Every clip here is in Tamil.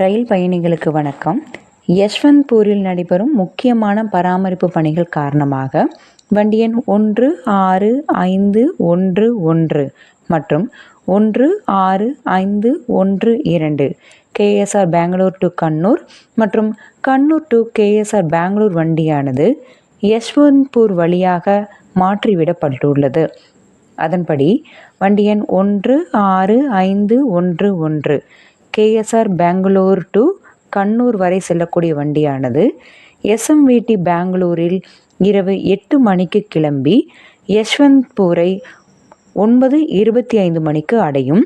ரயில் பயணிகளுக்கு வணக்கம். யஷ்வந்த்பூரில் நடைபெறும் முக்கியமான பராமரிப்பு பணிகள் காரணமாக வண்டி எண் ஒன்று ஆறு ஐந்து ஒன்று ஒன்று மற்றும் ஒன்று ஆறு ஐந்து ஒன்று இரண்டு கேஎஸ்ஆர் பெங்களூர் டு கண்ணூர் மற்றும் கண்ணூர் டு கேஎஸ்ஆர் பெங்களூர் வண்டியானது யஷ்வந்த்பூர் வழியாக மாற்றிவிடப்பட்டுள்ளது. அதன்படி வண்டி எண் ஒன்று ஆறு ஐந்து ஒன்று ஒன்று கேஎஸ்ஆர் பெங்களூர் டு கண்ணூர் வரை செல்லக்கூடிய வண்டியானது. எஸ்எம்விடி பெங்களூரில் இரவு எட்டு மணிக்கு கிளம்பி யஷ்வந்த்பூரை ஒன்பது இருபத்தி ஐந்து மணிக்கு அடையும்.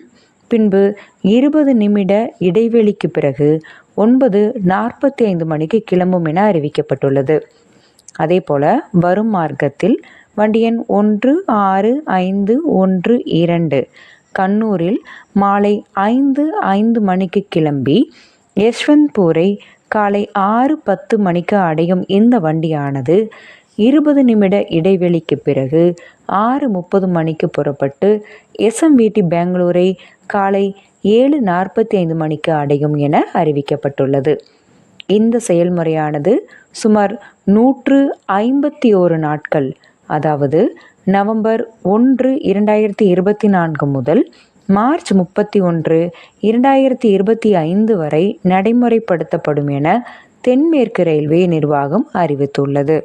பின்பு இருபது நிமிட இடைவெளிக்கு பிறகு ஒன்பது நாற்பத்தி ஐந்து மணிக்கு கிளம்பும் என அறிவிக்கப்பட்டுள்ளது. அதேபோல வரும் மார்க்கத்தில் வண்டி எண் ஒன்று ஆறு ஐந்து ஒன்று இரண்டு கண்ணூரில் மாலை ஐந்து ஐந்து மணிக்கு கிளம்பி யஷ்வந்த்பூரை காலை ஆறு பத்து மணிக்கு அடையும் இந்த வண்டியானது இருபது நிமிட இடைவெளிக்கு பிறகு ஆறு முப்பது மணிக்கு புறப்பட்டு எஸ்எம்விடி பெங்களூரை காலை ஏழு நாற்பத்தி ஐந்து மணிக்கு அடையும் என அறிவிக்கப்பட்டுள்ளது. இந்த செயல்முறையானது சுமார் நூற்று ஐம்பத்தி ஓரு நாட்கள் அதாவது நவம்பர் ஒன்று இரண்டாயிரத்தி இருபத்தி நான்கு முதல் மார்ச் முப்பத்தி ஒன்று இரண்டாயிரத்தி இருபத்தி ஐந்து வரை நடைமுறைப்படுத்தப்படும் என தென்மேற்கு ரயில்வே நிர்வாகம் அறிவித்துள்ளது.